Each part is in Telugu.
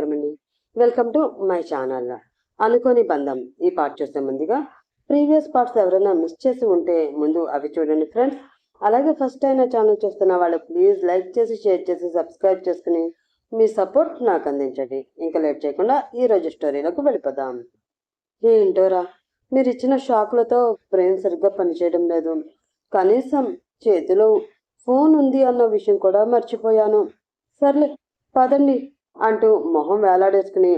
నమస్కారం అండి వెల్కమ్ టు మై ఛానల్ అనుకోని బంధం. ఈ పార్ట్ చూసే ముందుగా ప్రీవియస్ పార్ట్స్ ఎవరైనా మిస్ చేసి ఉంటే ముందు అవి చూడండి ఫ్రెండ్స్ అలాగే ఫస్ట్ అయినా ఛానల్ చూస్తున్న వాళ్ళు ప్లీజ్ లైక్ చేసి షేర్ చేసి సబ్స్క్రైబ్ చేసుకుని మీ సపోర్ట్ నాకు అందించండి. ఇంకా లేట్ చేయకుండా ఈ రోజు స్టోరీలకు వెళ్ళిపోదాం. ఏంటోరా మీరు ఇచ్చిన షాక్లతో బ్రెయిన్ సరిగ్గా పనిచేయడం లేదు. కనీసం చేతిలో ఫోన్ ఉంది అన్న విషయం కూడా మర్చిపోయాను. సర్లే పదండి. అంటూ మొహం వేలాడేసుకుని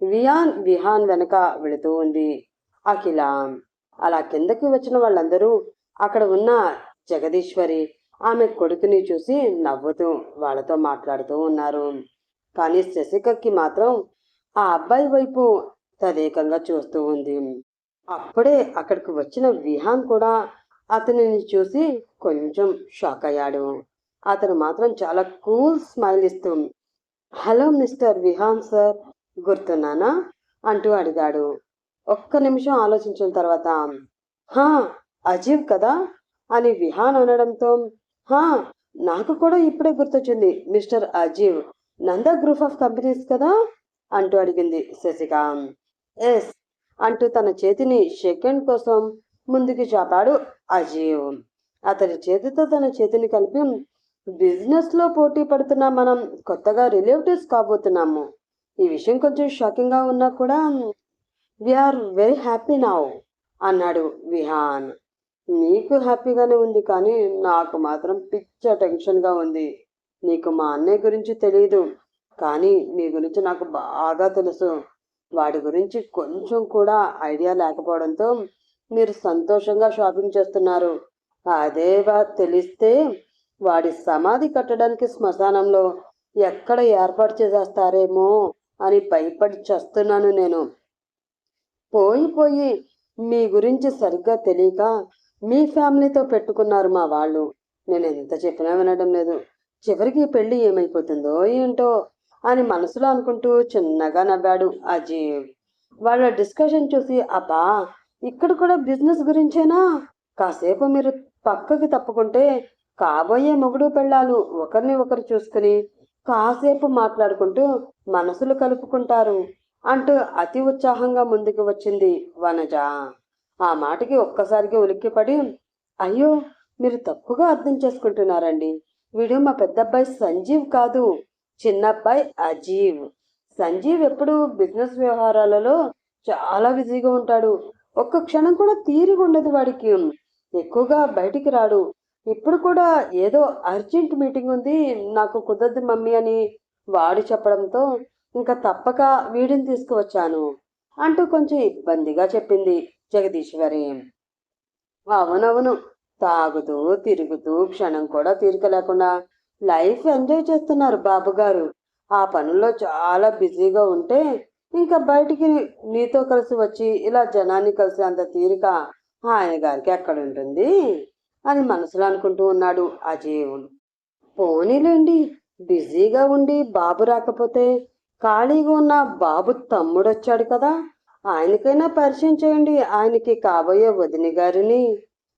వియాన్ విహాన్ వెనక వెళుతూ ఉంది. అఖిల అలా కిందకి వచ్చిన వాళ్ళందరూ అక్కడ ఉన్న జగదీశ్వరి ఆమె కొడుకుని చూసి నవ్వుతూ వాళ్ళతో మాట్లాడుతూ ఉన్నారు. కానీ శశికకి మాత్రం ఆ అబ్బాయి వైపు తదేకంగా చూస్తూ ఉంది. అప్పుడే అక్కడికి వచ్చిన విహాన్ కూడా అతనిని చూసి కొంచెం షాక్ అయ్యాడు అతను మాత్రం చాలా కూల్ స్మైల్ ఇస్తూ హలో మిస్టర్ విహాన్ సార్ గుర్తున్నానా? అంటూ అడిగాడు. ఒక్క నిమిషం ఆలోచించిన తర్వాత హా అజీవ్ కదా? అని విహాన్ అనడంతో హా నాకు కూడా ఇప్పుడే గుర్తొచ్చింది mister Ajeev Nanda group of companies కదా? అంటూ అడిగింది శశిక. ఎస్ అంటూ తన చేతిని సెకండ్ కోసం ముందుకు చాపాడు అజీవ్ అతని చేతితో తన చేతిని కలిపి బిజినెస్లో పోటీ పడుతున్న మనం కొత్తగా రిలేటివ్స్ కాబోతున్నాము. ఈ విషయం కొంచెం షాకింగ్గా ఉన్నా కూడా వీఆర్ వెరీ హ్యాపీ నౌ అన్నాడు విహాన్. నీకు హ్యాపీగానే ఉంది కానీ నాకు మాత్రం పిచ్చ టెన్షన్గా ఉంది. నీకు మా అన్నయ్య గురించి తెలియదు కానీ నీ గురించి నాకు బాగా తెలుసు. వాడి గురించి కొంచెం కూడా ఐడియా లేకపోవడంతో మీరు సంతోషంగా షాపింగ్ చేస్తున్నారు. అదేవా తెలిస్తే వాడి సమాధి కట్టడానికి శ్మశానంలో ఎక్కడ ఏర్పాటు చేసేస్తారేమో అని భయపడి చస్తున్నాను నేను. పోయి పోయి మీ గురించి సరిగ్గా తెలియక మీ ఫ్యామిలీతో పెట్టుకున్నారు మా వాళ్ళు. నేను ఎంత చెప్పినా వినడం లేదు. చివరికి పెళ్ళి ఏమైపోతుందో ఏంటో అని మనసులో అనుకుంటూ చిన్నగా నవ్వాడు అజీవ్. వాళ్ళ డిస్కషన్ చూసి అబ్బా ఇక్కడ కూడా బిజినెస్ గురించేనా? కాసేపు మీరు పక్కకి తప్పుకుంటే కాబోయే మొగుడు పెళ్ళాలు ఒకరిని ఒకరు చూసుకుని కాసేపు మాట్లాడుకుంటూ మనసులు కలుపుకుంటారు అంటూ అతి ఉత్సాహంగా ముందుకు వచ్చింది వనజ. ఆ మాటకి ఒక్కసారికి ఉలిక్కిపడి అయ్యో మీరు తప్పుగా అర్థం చేసుకుంటున్నారండి. వీడు మా పెద్దబ్బాయి సంజీవ్ కాదు. చిన్నబ్బాయి అజీవ్. సంజీవ్ ఎప్పుడు బిజినెస్ వ్యవహారాలలో చాలా బిజీగా ఉంటాడు. ఒక్క క్షణం కూడా తీరిగా ఉండదు వాడికి. ఎక్కువగా బయటికి రాడు. ఇప్పుడు కూడా ఏదో అర్జెంట్ మీటింగ్ ఉంది నాకు కుదరదు మమ్మీ అని వాడు చెప్పడంతో ఇంకా తప్పక వీడిని తీసుకువచ్చాను అంటూ కొంచెం ఇబ్బందిగా చెప్పింది జగదీశ్వరి అవునవును తాగుతూ తిరుగుతూ క్షణం కూడా తీరిక లేకుండా లైఫ్ ఎంజాయ్ చేస్తున్నారు బాబుగారు ఆ పనుల్లో చాలా బిజీగా ఉంటే ఇంకా బయటికి నీతో కలిసి వచ్చి ఇలా జనాన్ని కలిసి అంత తీరిక ఆయన గారికి ఎక్కడుంటుంది అని మనసులో అనుకుంటూ ఉన్నాడు అజయవుడు పోనీలేండి బిజీగా ఉండి బాబు రాకపోతే ఖాళీగా ఉన్న బాబు తమ్ముడొచ్చాడు కదా ఆయనకైనా పరిచయం చేయండి ఆయనకి కాబోయే వదిని గారిని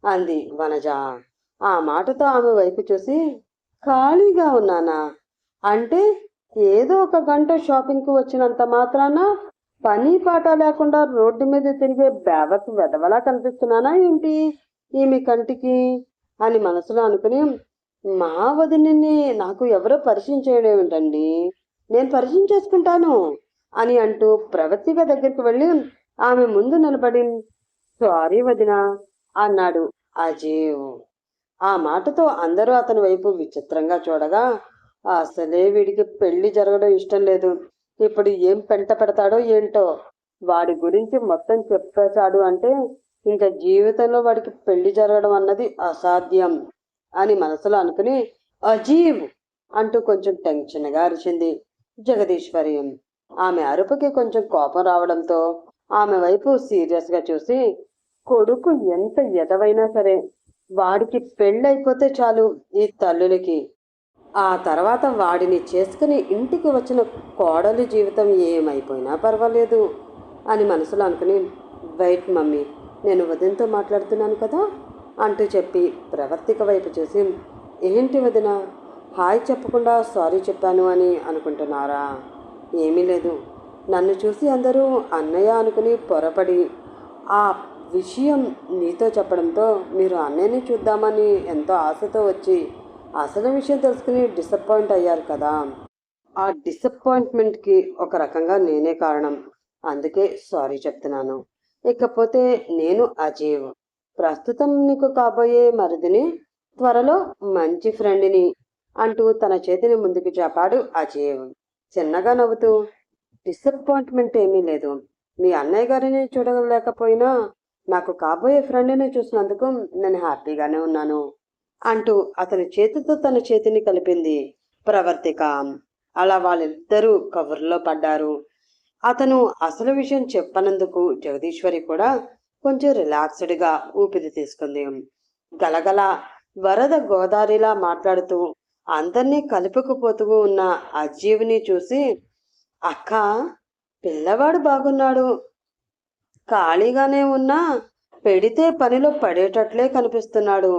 అంది వనజ. ఆ మాటతో ఆమె వైపు చూసి ఖాళీగా ఉన్నానా? అంటే ఏదో ఒక గంట షాపింగ్కి వచ్చినంత మాత్రాన పని పాట లేకుండా రోడ్డు మీద తిరిగే బేవకు వెదవలా కనిపిస్తున్నానా ఏంటి? ఈమె కంటికి అని మనసులో అనుకుని మా వదినని నాకు ఎవరో పరిచయం చేయడం ఏమిటండి? నేను పరిచయం చేసుకుంటాను అని అంటూ ప్రవతిక దగ్గరికి వెళ్ళి ఆమె ముందు నిలబడి సారీ వదిన అన్నాడు అజీవ్. ఆ మాటతో అందరూ అతని వైపు విచిత్రంగా చూడగా అసలే వీడికి పెళ్ళి జరగడం ఇష్టం లేదు. ఇప్పుడు ఏం పెంట పెడతాడో ఏంటో వాడి గురించి మొత్తం చెప్పేశాడు అంటే ఇంకా జీవితంలో వాడికి పెళ్ళి జరగడం అన్నది అసాధ్యం అని మనసులో అనుకుని అజీవ్ అంటూ కొంచెం టెన్షన్గా అరిచింది. జగదీశ్వరి ఆమె అరుపుకి కొంచెం కోపం రావడంతో ఆమె వైపు సీరియస్గా చూసి కొడుకు ఎంత ఎదవైనా సరే వాడికి పెళ్ళైపోతే చాలు ఈ తల్లులకి. ఆ తర్వాత వాడిని చేసుకుని ఇంటికి వచ్చిన కోడలి జీవితం ఏమైపోయినా పర్వాలేదు అని మనసులో అనుకుని వెయిట్ మమ్మీ నేను వదినతో మాట్లాడుతున్నాను కదా అంటూ చెప్పి ప్రవర్తిక వైపు చూసి ఏంటి వదిన? హాయ్ చెప్పకుండా సారీ చెప్పాను అని అనుకుంటున్నారా? ఏమీ లేదు. నన్ను చూసి అందరూ అన్నయ్య అనుకుని పొరపడి ఆ విషయం నీతో చెప్పడంతో మీరు అన్నయ్యని చూద్దామని ఎంతో ఆశతో వచ్చి అసలు విషయం తెలుసుకుని డిసప్పాయింట్ అయ్యారు కదా. ఆ డిసప్పాయింట్మెంట్కి ఒక రకంగా నేనే కారణం. అందుకే సారీ చెప్తున్నాను. ఇకపోతే నేను అజీవ్. ప్రస్తుతం నీకు కాబోయే మరిదిని త్వరలో మంచి ఫ్రెండ్ని అంటూ తన చేతిని ముందుకు చాపాడు అజీవ్. చిన్నగా నవ్వుతూ డిసప్పాయింట్మెంట్ ఏమీ లేదు. మీ అన్నయ్య గారిని చూడలేకపోయినా నాకు కాబోయే ఫ్రెండ్ని చూసినందుకు నేను హ్యాపీగానే ఉన్నాను అంటూ అతని చేతితో తన చేతిని కలిపింది ప్రవర్తిక. అలా వాళ్ళిద్దరూ కబుర్లో పడ్డారు. అతను అసలు విషయం చెప్పనందుకు జగదీశ్వరి కూడా కొంచెం రిలాక్స్డ్గా ఊపిరి తీసుకుంది. గలగల వరద గోదావరిలా మాట్లాడుతూ అందరినీ కలుపుకుపోతూ ఉన్న అజీవిని చూసి అక్క పిల్లవాడు బాగున్నాడు. ఖాళీగానే ఉన్నా పెడితే పనిలో పడేటట్లే కనిపిస్తున్నాడు.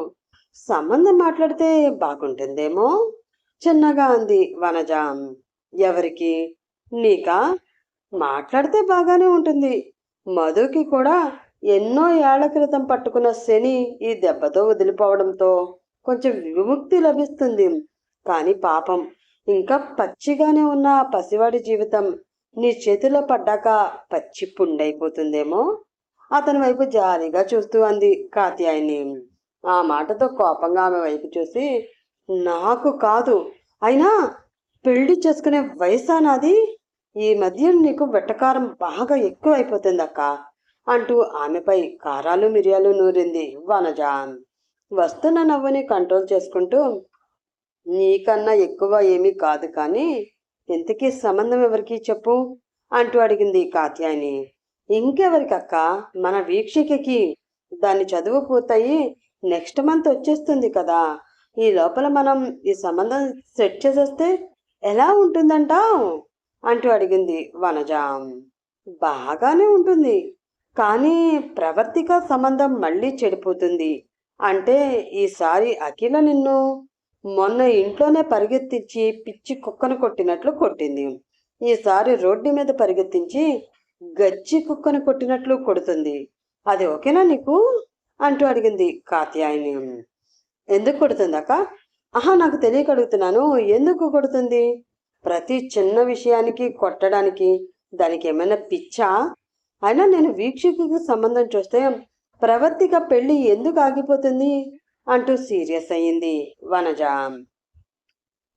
సంబంధం మాట్లాడితే బాగుంటుందేమో? చిన్నగా అంది వనజ. ఎవరికి? నీకా? మాట్లాడితే బాగానే ఉంటుంది. మధుకి కూడా ఎన్నో ఏళ్ళ క్రితం పట్టుకున్న శని ఈ దెబ్బతో వదిలిపోవడంతో కొంచెం విముక్తి లభిస్తుంది. కానీ పాపం ఇంకా పచ్చిగానే ఉన్న ఆ పసివాడి జీవితం నీ చేతిలో పడ్డాక పచ్చి పుండైపోతుందేమో? అతని వైపు జాలీగా చూస్తూ అంది కాత్యాయని. ఆ మాటతో కోపంగా ఆమె వైపు చూసి నాకు కాదు. అయినా పెళ్ళి చేసుకునే వయసా నాది? ఈ మధ్య నీకు వెట్టకారం బాగా ఎక్కువైపోతుంది అక్క అంటూ ఆమెపై కారాలు మిరియాలు నూరింది వనజ. వస్తున్న నవ్వుని కంట్రోల్ చేసుకుంటూ నీకన్నా ఎక్కువ ఏమీ కాదు కానీ ఇంతకీ సంబంధం ఎవరికి చెప్పు అంటూ అడిగింది కాత్యాయని. ఇంకెవరికక్క? మన వీక్షికకి దాని చదువు పూర్తయి నెక్స్ట్ మంత్ వచ్చేస్తుంది కదా. ఈ లోపల మనం ఈ సంబంధం సెట్ చేసేస్తే ఎలా ఉంటుందంటావు? అంటూ అడిగింది వనజ. బాగానే ఉంటుంది. కానీ ప్రవర్తిక సంబంధం మళ్ళీ చెడిపోతుంది. అంటే ఈసారి అఖిల నిన్ను మొన్న ఇంట్లోనే పరిగెత్తించి పిచ్చి కుక్కను కొట్టినట్లు కొట్టింది. ఈసారి రోడ్డు మీద పరిగెత్తించి గచ్చి కుక్కను కొట్టినట్లు కొడుతుంది. అది ఓకేనా నీకు? అంటూ అడిగింది కాత్యాయని. ఎందుకు కొడుతుంది అక్క? ఆహా నాకు తెలియక అడుగుతున్నాను. ఎందుకు కొడుతుంది? ప్రతి చిన్న విషయానికి కొట్టడానికి దానికి ఏమైనా పిచ్చా? అయినా నేను వీక్షకుకి సంబంధం చూస్తే ప్రవర్తిక పెళ్ళి ఎందుకు ఆగిపోతుంది? అంటూ సీరియస్ అయ్యింది వనజ.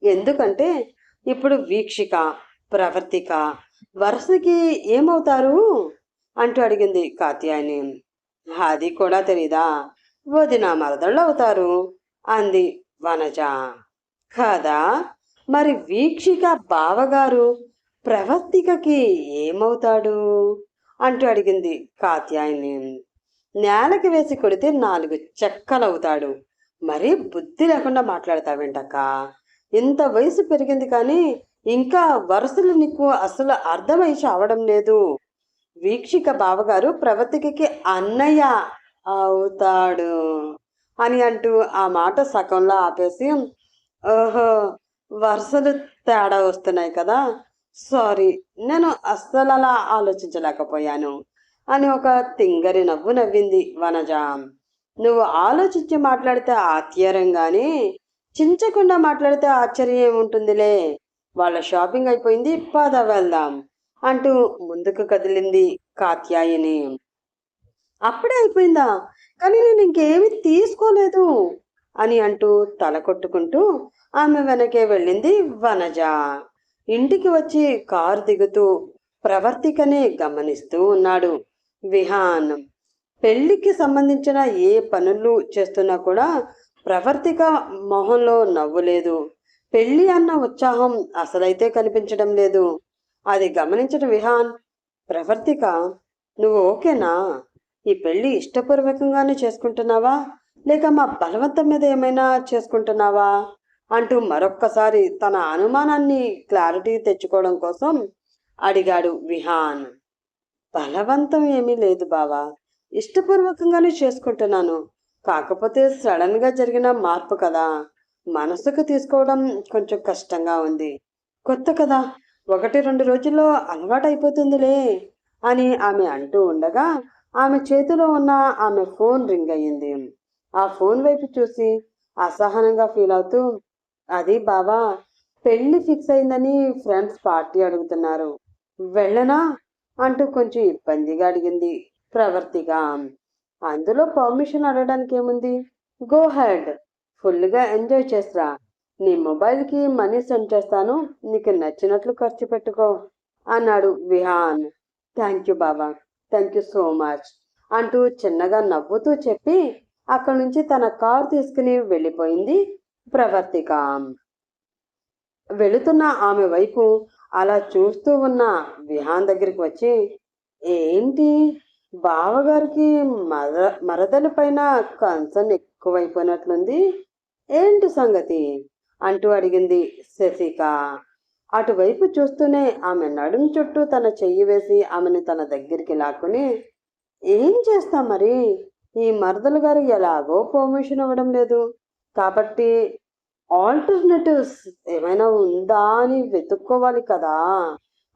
ఎందుకంటే ఇప్పుడు వీక్షిక ప్రవర్తిక వరుసకి ఏమవుతారు? అంటూ అడిగింది కాత్యాయని. అది కూడా తెలీదా? వదిన మరదళ్ళు అవుతారు అంది వనజ. కదా? మరి వీక్షిక బావగారు ప్రవర్తికకి ఏమవుతాడు? అంటూ అడిగింది కాత్యాయని. నేలకి వేసి కొడితే నాలుగు చెక్కలవుతాడు. మరీ బుద్ధి లేకుండా మాట్లాడతావేంటక్క? ఇంత వయసు పెరిగింది కానీ ఇంకా వరుసలు నీకు అసలు అర్థమై చావడం లేదు. వీక్షిక బావగారు ప్రవర్తికకి అన్నయ్య అవుతాడు అని అంటూ ఆ మాట సగంలో ఆపేసి ఓహో వరుసలు తేడా వస్తున్నాయి కదా. సారీ నేను అస్సలు అలా ఆలోచించలేకపోయాను అని ఒక తింగరి నవ్వు నవ్వింది వనజ. నువ్వు ఆలోచించి మాట్లాడితే ఆశ్చర్యం కానీ చించకుండా మాట్లాడితే ఆశ్చర్యం ఉంటుందిలే. వాళ్ళ షాపింగ్ అయిపోయింది పద వెళ్దాం అంటూ ముందుకు కదిలింది కాత్యాయని. అప్పుడే అయిపోయిందా? కానీ నేను ఇంకేమీ తీసుకోలేదు అని అంటూ తల కొట్టుకుంటూ ఆమె వెనకే వెళ్ళింది వనజ. ఇంటికి వచ్చి కారు దిగుతూ ప్రవర్తికనే గమనిస్తూ ఉన్నాడు విహాన్. పెళ్ళికి సంబంధించిన ఏ పనులు చేస్తున్నా కూడా ప్రవర్తిక మొహంలో నవ్వు లేదు. పెళ్ళి అన్న ఉత్సాహం అసలైతే కనిపించడం లేదు. అది గమనించిన విహాన్ ప్రవర్తిక నువ్వు ఓకేనా? ఈ పెళ్ళి ఇష్టపూర్వకంగానే చేసుకుంటున్నావా? లేక మా బలవంతం మీద ఏమైనా చేసుకుంటున్నావా? అంటూ మరొక్కసారి తన అనుమానాన్ని క్లారిటీ తెచ్చుకోవడం కోసం అడిగాడు విహాన్. బలవంతం ఏమీ లేదు బావా. ఇష్టపూర్వకంగానే చేసుకుంటున్నాను. కాకపోతే సడన్గా జరిగిన మార్పు కదా. మనసుకు తీసుకోవడం కొంచెం కష్టంగా ఉంది. కొత్త కదా. ఒకటి రెండు రోజుల్లో అలవాటు అయిపోతుందిలే అని ఆమె అంటూ ఉండగా ఆమె చేతిలో ఉన్న ఆమె ఫోన్ రింగ్ అయ్యింది. ఆ ఫోన్ వైపు చూసి అసహనంగా ఫీల్ అవుతూ అది బావా పెళ్ళి ఫిక్స్ అయిందని ఫ్రెండ్స్ పార్టీ అడుగుతున్నారు. వెళ్ళనా? అంటూ కొంచెం ఇబ్బందిగా అడిగింది ప్రవర్తిగా. అందులో పర్మిషన్ అడగడానికి ఏముంది గో హెడ్ ఫుల్గా ఎంజాయ్ చేస్తా నీ మొబైల్కి మనీ సెండ్ చేస్తాను. నీకు నచ్చినట్లు ఖర్చు పెట్టుకో అన్నాడు విహాన్. థ్యాంక్ యూ బాబా థ్యాంక్ యూ సో మచ్ అంటూ చిన్నగా నవ్వుతూ చెప్పి అక్కడి నుంచి తన కారు తీసుకుని వెళ్ళిపోయింది. ప్రవర్తిక. వెళుతున్న ఆమె వైపు అలా చూస్తూ ఉన్న విహాన్ దగ్గరికి వచ్చి ఏంటి? బావగారికి మర మరదల పైన కన్సర్న్ ఎక్కువైపోయినట్లుంది. ఏంటి సంగతి? అంటూ అడిగింది శశిక. అటువైపు చూస్తూనే ఆమె నడుం చుట్టూ తన చెయ్యి వేసి ఆమెను తన దగ్గరికి లాక్కుని ఏం చేస్తాం మరి? ఈ మరదలు గారు ఎలాగో పర్మిషన్ ఇవ్వడం లేదు. కాబట్టి ఆల్టర్నేటివ్స్ ఏమైనా ఉందా అని వెతుక్కోవాలి కదా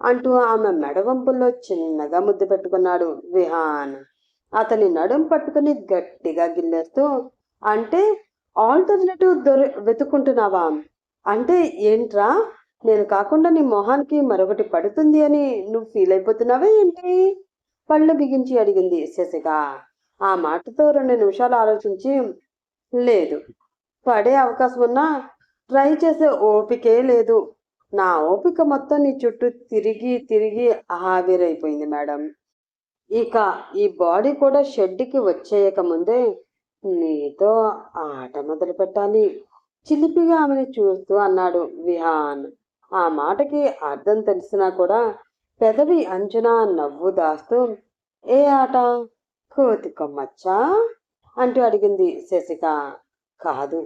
అంటూ ఆమె మెడవంపుల్లో చిన్నగా ముద్దు పెట్టుకున్నాడు విహాన్. అతని నడుం పట్టుకుని గట్టిగా గిల్లేస్తూ అంటే ఆల్టర్నేటివ్ దొరి వెతుక్కుంటున్నావా? అంటే ఏంట్రా? నేను కాకుండా నీ మొహానికి మరొకటి పడుతుంది అని నువ్వు ఫీల్ అయిపోతున్నావా ఏంటి? పళ్ళు బిగించి అడిగింది శశిక. ఆ మాటతో రెండు నిమిషాలు ఆలోచించి లేదు పడే అవకాశం ఉన్నా ట్రై చేసే ఓపికే లేదు. నా ఓపిక మొత్తం నీ చుట్టూ తిరిగి తిరిగి ఆవిరైపోయింది మేడం. ఇక ఈ బాడీ కూడా షెడ్కి వచ్చేయక ముందే నీతో ఆట మొదలు పెట్టాలి. చిలిపిగా ఆమెను చూస్తూ అన్నాడు విహాన్. ఆ మాటకి అర్థం తెలిసినా కూడా పెదవి అంచున నవ్వు దాస్తూ ఏ ఆట? కోతి కొమ్మచ్చా? అంటూ అడిగింది శశిక. కాదు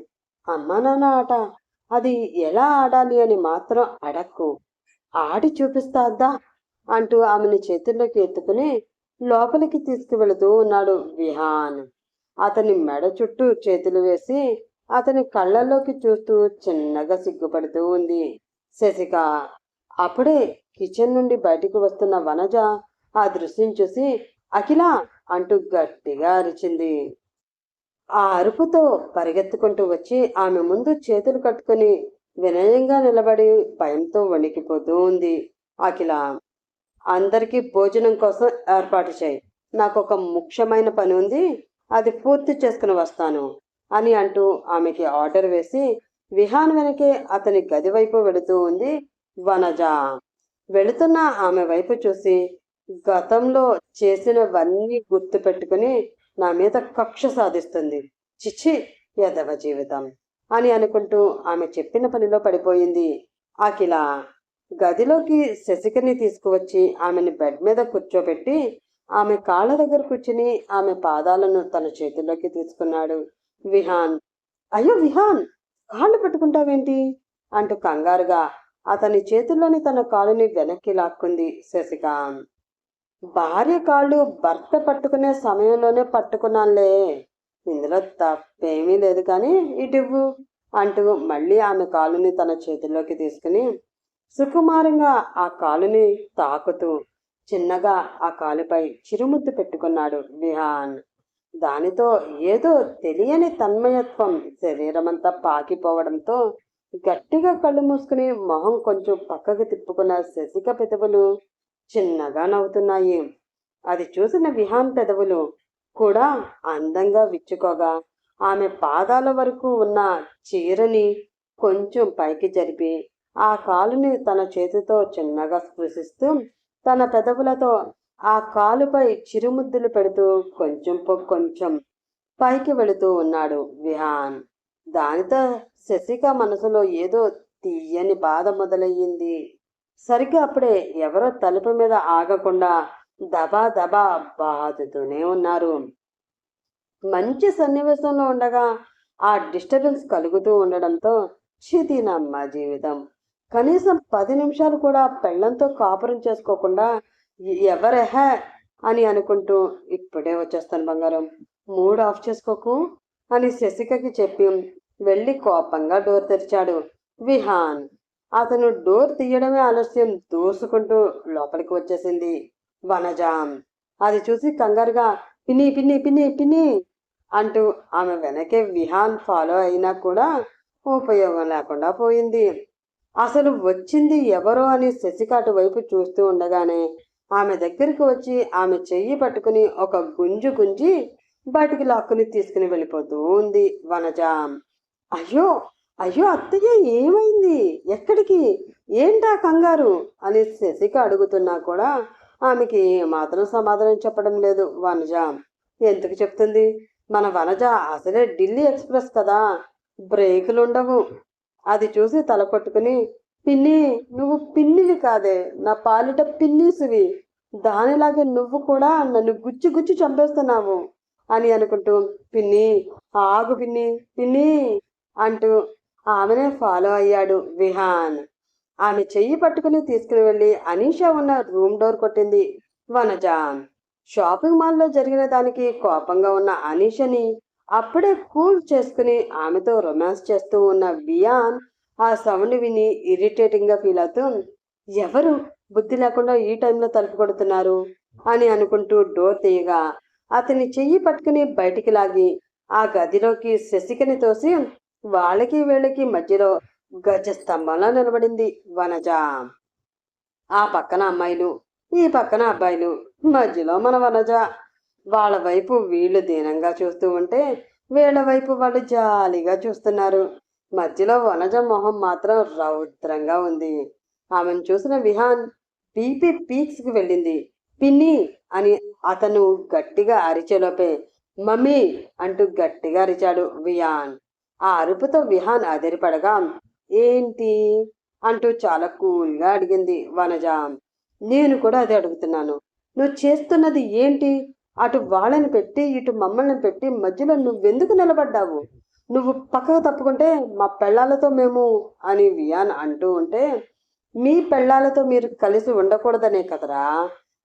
అమ్మా నాన్న ఆట అది ఎలా ఆడాలి అని మాత్రం అడక్కు. ఆడి చూపిస్తాద్దా? అంటూ ఆమెను చేతుల్లోకి ఎత్తుకుని లోపలికి తీసుకువెళుతూ ఉన్నాడు విహాన్. అతని మెడ చుట్టూ చేతులు వేసి అతని కళ్ళల్లోకి చూస్తూ చిన్నగా సిగ్గుపడుతూ ఉంది. శశిక అప్పుడే కిచెన్ నుండి బయటికి వస్తున్న వనజ ఆ దృశ్యం చూసి అఖిల అంటూ గట్టిగా అరిచింది. ఆ అరుపుతో పరిగెత్తుకుంటూ వచ్చి ఆమె ముందు చేతులు కట్టుకుని వినయంగా నిలబడి భయంతో వణికిపోతూ ఉంది. అఖిల అందరికీ భోజనం కోసం ఏర్పాటు చేయి. నాకు ఒక ముఖ్యమైన పని ఉంది. అది పూర్తి చేసుకుని వస్తాను అని అంటూ ఆమెకి ఆర్డర్ వేసి విహాన్ వెనకే అతని గది వైపు వెళుతూ ఉంది. వనజ వెళుతున్న ఆమె వైపు చూసి గతంలో చేసినవన్నీ గుర్తు పెట్టుకుని నా మీద కక్ష సాధిస్తుంది. చిచ్చి యదవ జీవితం. అని అనుకుంటూ ఆమె చెప్పిన పనిలో పడిపోయింది. అఖిల గదిలోకి శశికని తీసుకువచ్చి ఆమెని బెడ్ మీద కూర్చోబెట్టి ఆమె కాళ్ళ దగ్గర కూర్చుని ఆమె పాదాలను తన చేతిలోకి తీసుకున్నాడు. విహాన్ అయ్యో విహాన్ కాళ్ళు పట్టుకుంటావేంటి? అంటూ కంగారుగా అతని చేతుల్లోని తన కాలుని వెనక్కి లాక్కుంది శశిక భార్య కాళ్ళు భర్త పట్టుకునే సమయంలోనే పట్టుకున్నానులే ఇందులో తప్పేమీ లేదు కానీ ఇటువు అంటూ మళ్ళీ ఆమె కాలుని తన చేతుల్లోకి తీసుకుని సుకుమారంగా ఆ కాలుని తాకుతూ చిన్నగా ఆ కాలుపై చిరుముద్దు పెట్టుకున్నాడు విహాన్. దానితో ఏదో తెలియని తన్మయత్వం శరీరమంతా పాకిపోవడంతో గట్టిగా కళ్ళు మూసుకుని మొహం కొంచెం పక్కకు తిప్పుకున్న శశిక పెదవులు చిన్నగా నవ్వుతున్నాయి. అది చూసిన విహాన్ పెదవులు కూడా అందంగా విచ్చుకోగా. ఆమె పాదాల వరకు ఉన్న చీరని కొంచెం పైకి జరిపి ఆ కాలుని తన చేతితో చిన్నగా స్పృశిస్తూ తన పెదవులతో ఆ కాలుపై చిరుముద్దులు పెడుతూ కొంచెం కొంచెం పైకి వెళుతూ ఉన్నాడు విహాన్. దానితో శశిక మనసులో ఏదో తీయని బాధ మొదలయ్యింది. సరిగ్గా అప్పుడే ఎవరో తలుపు మీద ఆగకుండా దబా దబా బాదుతూనే ఉన్నారు. మంచి సన్నివేశంలో ఉండగా ఆ డిస్టర్బెన్స్ కలుగుతూ ఉండడంతో చితినమ్మ జీవితం. కనీసం పది నిమిషాలు కూడా పెళ్ళంతో కాపురం చేసుకోకుండా ఎవరెహ అని అనుకుంటూ ఇప్పుడే వచ్చేస్తాను బంగారం. మూడ్ ఆఫ్ చేసుకోకు అని శశికకి చెప్పి వెళ్ళి కోపంగా డోర్ తెరిచాడు విహాన్. అతను డోర్ తీయడమే ఆలస్యం దూసుకుంటూ లోపలికి వచ్చేసింది. వనజ అది చూసి కంగారుగా పిన్ని పిన్ని పిన్ని పిన్ని అంటూ ఆమె వెనకే విహాన్ ఫాలో అయినా కూడా ఉపయోగం లేకుండా పోయింది. అసలు వచ్చింది ఎవరో అని శశికాటు వైపు చూస్తూ ఉండగానే ఆమె దగ్గరికి వచ్చి ఆమె చెయ్యి పట్టుకుని ఒక గుంజు గుంజి బయటికి లాక్కుని తీసుకుని వెళ్ళిపోతూ ఉంది వనజ. అయ్యో అయ్యో అత్తయ్య ఏమైంది? ఎక్కడికి? ఏంటా కంగారు? అని శశిక అడుగుతున్నా కూడా ఆమెకి మాత్రం సమాధానం చెప్పడం లేదు. వనజ ఎందుకు చెప్తుంది? మన వనజ అసలే ఢిల్లీ ఎక్స్ప్రెస్ కదా. బ్రేకులు ఉండవు. అది చూసి తల కొట్టుకుని పిన్ని నువ్వు పిన్నివి కాదే. నా పాలిట పిన్నీసువి. దానిలాగే నువ్వు కూడా నన్ను గుచ్చి గుచ్చి చంపేస్తున్నావు అని అనుకుంటూ పిన్ని ఆగు పిన్ని పిన్ని అంటూ ఆమెనే ఫాలో అయ్యాడు విహాన్. ఆమె చెయ్యి పట్టుకుని తీసుకుని వెళ్ళి అనీషా ఉన్న రూమ్ డోర్ కొట్టింది వనజ షాపింగ్ మాల్లో జరిగిన దానికి కోపంగా ఉన్న అనీషని అప్పుడే కూల్ చేసుకుని ఆమెతో రొమాన్స్ చేస్తూ ఉన్న వియాన్ ఆ సౌండ్ విని ఇరిటేటింగ్గా ఫీల్ అవుతూ ఎవరు? బుద్ధి లేకుండా ఈ టైంలో తలుపు కొడుతున్నారు అని అనుకుంటూ డోర్ తీయగా అతని చెయ్యి పట్టుకుని బయటికి లాగి ఆ గదిలోకి శశికని తోసి వాళ్ళకి వీళ్ళకి మధ్యలో గజ స్తంభంలో నిలబడింది వనజ. ఆ పక్కన అమ్మాయిలు ఈ పక్కన అబ్బాయిలు మధ్యలో మన వనజ. వాళ్ళ వైపు వీళ్ళు దీనంగా చూస్తూ ఉంటే వీళ్ళ వైపు వాళ్ళు జాలిగా చూస్తున్నారు. మధ్యలో వనజ మొహం మాత్రం రౌద్రంగా ఉంది. ఆమెను చూసిన విహాన్ బీపీ పీక్స్కి వెళ్ళింది. పిన్ని అని అతను గట్టిగా అరిచేలోపే మమ్మీ అంటూ గట్టిగా అరిచాడు వియాన్ ఆ అరుపుతో విహాన్ అదిరిపడగా ఏంటి? అంటూ చాలా కూల్గా అడిగింది వనజ. నేను కూడా అదే అడుగుతున్నాను. నువ్వు చేస్తున్నది ఏంటి? అటు వాళ్ళని పెట్టి ఇటు మమ్మల్ని పెట్టి మధ్యలో నువ్వెందుకు నిలబడ్డావు? నువ్వు పక్కకు తప్పుకుంటే మా పెళ్ళాలతో మేము అని వియాన్ అంటూ ఉంటే మీ పెళ్ళాలతో మీరు కలిసి ఉండకూడదనే కదరా?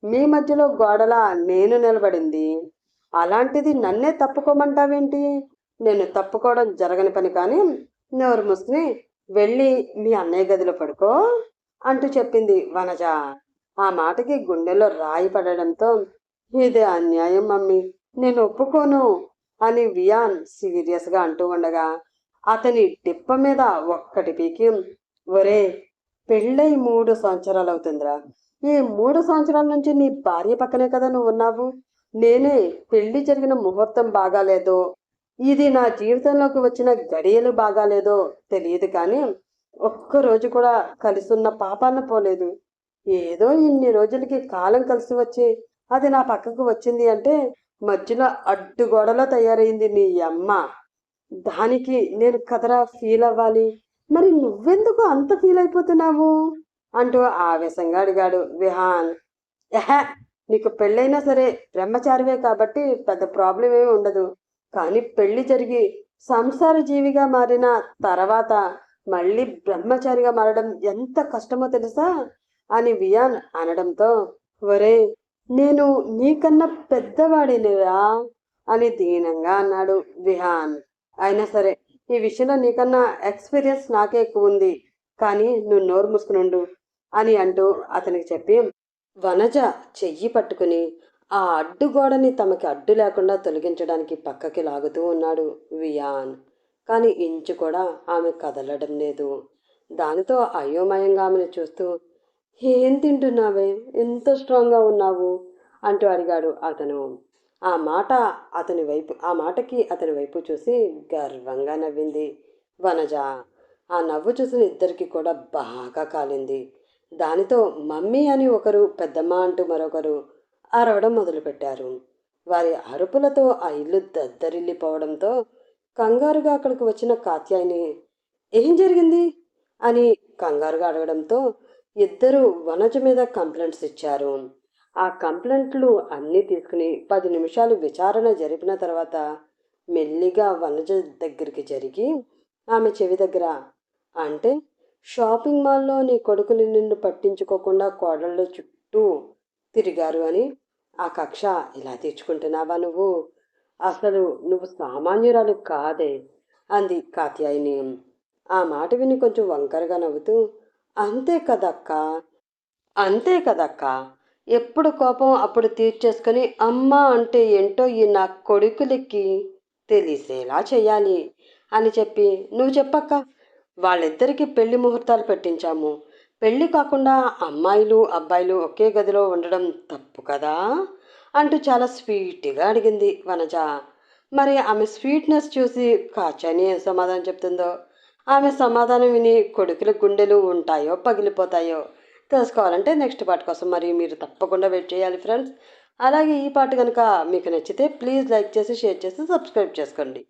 మీ మధ్యలో గోడలా నేను నిలబడింది. అలాంటిది నన్నే తప్పుకోమంటావేంటి? నేను తప్పుకోవడం జరగని పని కానీ నోరు మూసుకుని వెళ్ళి మీ అన్నయ్య గదిలో పడుకో అంటూ చెప్పింది వనజ. ఆ మాటకి గుండెలో రాయి పడడంతో ఇదే అన్యాయం మమ్మీ నేను ఒప్పుకోను అని వియాన్ సీరియస్గా అంటూ ఉండగా అతని టిప్ప మీద ఒక్కటి పీకి ఒరే పెళ్ళై మూడు సంవత్సరాలు అవుతుందిరా ఈ మూడు సంవత్సరాల నుంచి నీ భార్య పక్కనే కదా నువ్వు ఉన్నావు. నేనే పెళ్ళి జరిగిన ముహూర్తం బాగాలేదో. ఇది నా జీవితంలోకి వచ్చిన గడియలు బాగాలేదో తెలియదు కానీ ఒక్కరోజు కూడా కలిసున్న పాపాన పోలేదు. ఏదో ఇన్ని రోజులకి కాలం కలిసి వచ్చి అది నా పక్కకు వచ్చింది అంటే మధ్యలో అడ్డుగోడలో తయారైంది నీ అమ్మ. దానికి నేను కదరా ఫీల్ అవ్వాలి. మరి నువ్వెందుకు అంత ఫీల్ అయిపోతున్నావు? అంటూ ఆవేశంగా అడిగాడు విహాన్. ఎహ నీకు పెళ్ళైనా సరే బ్రహ్మచారివే కాబట్టి పెద్ద ప్రాబ్లం ఏమి ఉండదు. కానీ పెళ్ళి జరిగి సంసార జీవిగా మారిన తర్వాత మళ్ళీ బ్రహ్మచారిగా మారడం ఎంత కష్టమో తెలుసా? అని వియాన్ అనడంతో ఒరే నేను నీకన్నా పెద్దవాడినిరా? అని దీనంగా అన్నాడు విహాన్. అయినా సరే ఈ విషయంలో నీకన్నా ఎక్స్పీరియన్స్ నాకే ఎక్కువ ఉంది కానీ నువ్వు నోరు మూసుకునుండు అని అంటూ అతనికి చెప్పి వనజ చెయ్యి పట్టుకుని ఆ అడ్డుగోడని తమకి అడ్డు లేకుండా తొలగించడానికి పక్కకి లాగుతూ ఉన్నాడు వియాన్. కానీ ఇంచు కూడా ఆమె కదలడం లేదు. దానితో అయోమయంగా ఆమెను చూస్తూ ఏం తింటున్నావే? ఎంత స్ట్రాంగ్గా ఉన్నావు? అంటూ అడిగాడు అతను. ఆ మాట అతని వైపు ఆ మాటకి అతని వైపు చూసి గర్వంగా నవ్వింది వనజ. ఆ నవ్వు చూసిన ఇద్దరికి కూడా బాగా కాలింది. దానితో మమ్మీ అని ఒకరు పెద్దమ్మ అంటూ మరొకరు అరవడం మొదలుపెట్టారు. వారి అరుపులతో ఆ ఇల్లు దద్దరిల్లిపోవడంతో కంగారుగా అక్కడికి వచ్చిన కాత్యాయిని ఏం జరిగింది? అని కంగారుగా అడగడంతో ఇద్దరు వనజ మీద కంప్లైంట్స్ ఇచ్చారు. ఆ కంప్లైంట్లు అన్నీ తీసుకుని పది నిమిషాలు విచారణ జరిపిన తర్వాత మెల్లిగా వనజ దగ్గరికి జరిగి ఆమె చెవి దగ్గర అంటే షాపింగ్ మాల్లో నీ కొడుకులు నిన్ను పట్టించుకోకుండా కోడళ్ళ చుట్టూ తిరిగారు అని ఆ కక్ష ఇలా తీర్చుకుంటున్నావా నువ్వు? అసలు నువ్వు సామాన్యురాలు కాదే అంది కాత్యాయిని. ఆ మాట విని కొంచెం వంకరగా నవ్వుతూ అంతే కదక్క? అంతే కదక్క? ఎప్పుడు కోపం అప్పుడు తీర్చేసుకొని అమ్మ అంటే ఏంటో ఈ నా కొడుకులకి తెలిసేలా చేయాలి అని చెప్పి నువ్వు చెప్పక్క వాళ్ళిద్దరికీ పెళ్ళి ముహూర్తాలు పెట్టించాము. పెళ్ళి కాకుండా అమ్మాయిలు అబ్బాయిలు ఒకే గదిలో ఉండడం తప్పు కదా? అంటూ చాలా స్వీట్గా అడిగింది వనజ. మరి ఆమె స్వీట్నెస్ చూసి కాచాని ఏం సమాధానం చెప్తుందో? ఆమె సమాధానం విని కొడుకుల గుండెలు ఉంటాయో పగిలిపోతాయో తెలుసుకోవాలంటే నెక్స్ట్ పార్ట్ కోసం మరి మీరు తప్పకుండా వెయిట్ చేయాలి ఫ్రెండ్స్. అలాగే ఈ పాట కనుక మీకు నచ్చితే ప్లీజ్ లైక్ చేసి షేర్ చేసి సబ్స్క్రైబ్ చేసుకోండి.